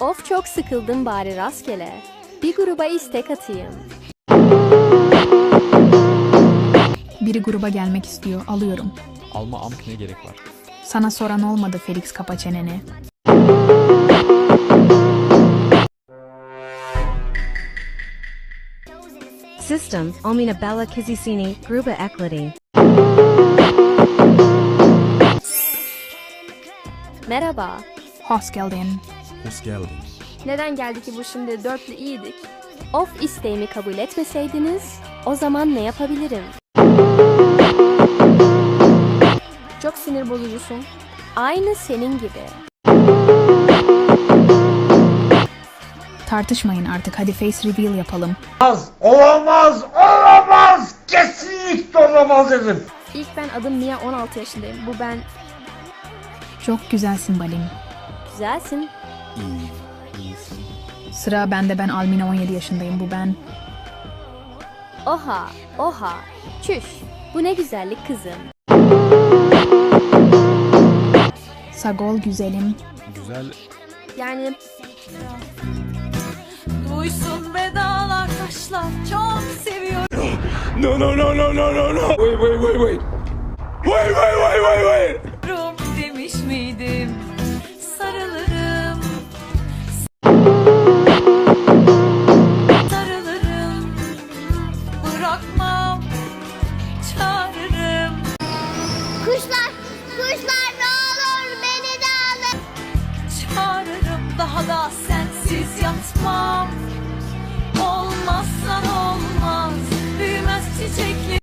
Of çok sıkıldım bari rastgele. Bir gruba istek atayım. Biri gruba gelmek istiyor, alıyorum. Alma amk ne gerek var? Sana soran olmadı Felix kapa çeneni. System, Omina Bella Kizisini, Gruba Eklidi. Merhaba. Hoş geldin. Hoş geldin. Neden geldi ki bu şimdi dörtlü iyiydik? Of isteğimi kabul etmeseydiniz o zaman ne yapabilirim? Çok sinir bozucusun. Aynı senin gibi. Tartışmayın artık hadi face reveal yapalım. Olamaz, olamaz, olamaz. Kesinlikle olamaz dedim. İlk ben adım Mia 16 yaşındayım. Bu ben. Çok güzelsin Balim. Güzelsin. İyi. İyisin. Sıra bende ben Almina 17 yaşındayım bu ben. Oha, oha. Çüş. Bu ne güzellik kızım. Sagol güzelim. Güzel. Yani Duysun vedalar taşlar çok seviyorum No no no no no no no. Wait wait wait wait. Wait wait wait wait wait. Bırakmam Çağırırım Kuşlar, kuşlar ne olur beni de alın. Çağırırım daha da sensiz yatmam Olmazsan olmaz Büyümez çiçekli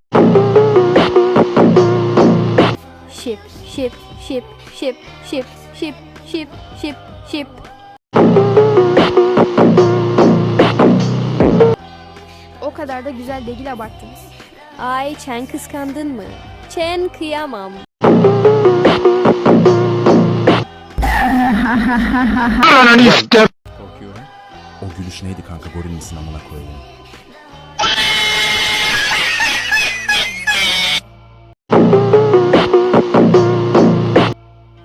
şip, şip, şip, şip, şip, şip, şip, şip, şip. Kadar da güzel değil abarttınız. Ay Chen kıskandın mı? Chen kıyamam. Korkuyorum. O gülüş neydi kanka? Goril misin amına koyayım?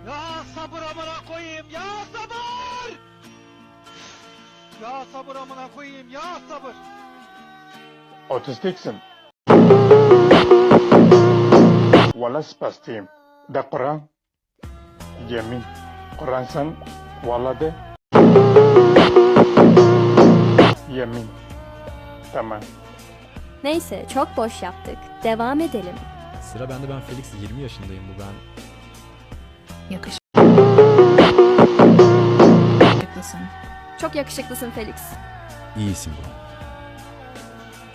Ya sabır amına koyayım, ya sabır! Ya sabır amına koyayım, ya sabır! Otistiksin. Wala spastiyim. Da Kur'an. Yemin. Kur'an sen wala de. Yemin. Tamam. Neyse çok boş yaptık. Devam edelim. Sıra bende ben Felix 20 yaşındayım bu ben. Yakış. Yakışıklısın. Çok yakışıklısın Felix. İyisin bu.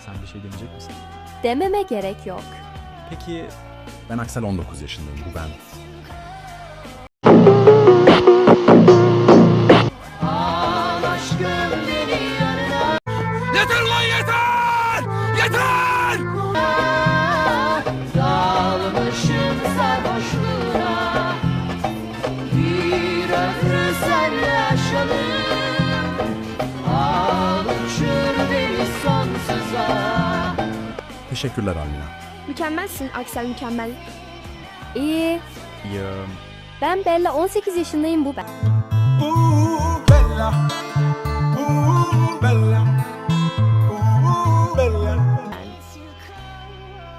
Sen bir şey demeyecek misin? Dememe gerek yok. Peki Ben Aksel 19 yaşındayım. Bu ben. Teşekkürler Almina. Mükemmelsin Aksel mükemmel. İyi. ya Ben Bella 18 yaşındayım bu ben.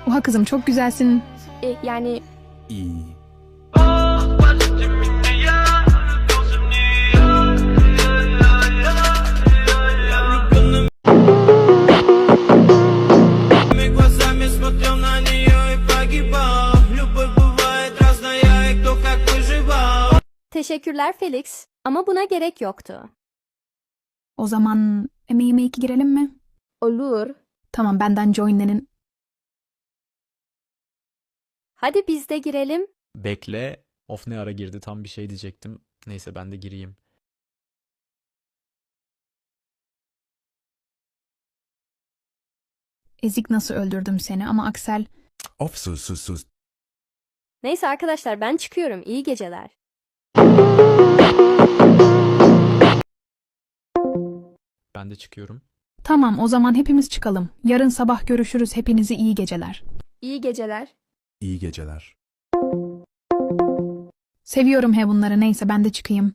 Oha kızım çok güzelsin. E, yani İyi. Teşekkürler Felix. Ama buna gerek yoktu. O zaman emeğime iki girelim mi? Olur. Tamam benden joinlenin. Hadi biz de girelim. bekle. Of ne ara girdi tam bir şey diyecektim. Neyse ben de gireyim. Ezik nasıl öldürdüm seni ama Aksel Of sus sus sus. Neyse arkadaşlar ben çıkıyorum. İyi geceler. Ben de çıkıyorum. Tamam o zaman hepimiz çıkalım. Yarın sabah görüşürüz. Hepinize iyi geceler. İyi geceler. İyi geceler. Seviyorum he bunları. Neyse ben de çıkayım.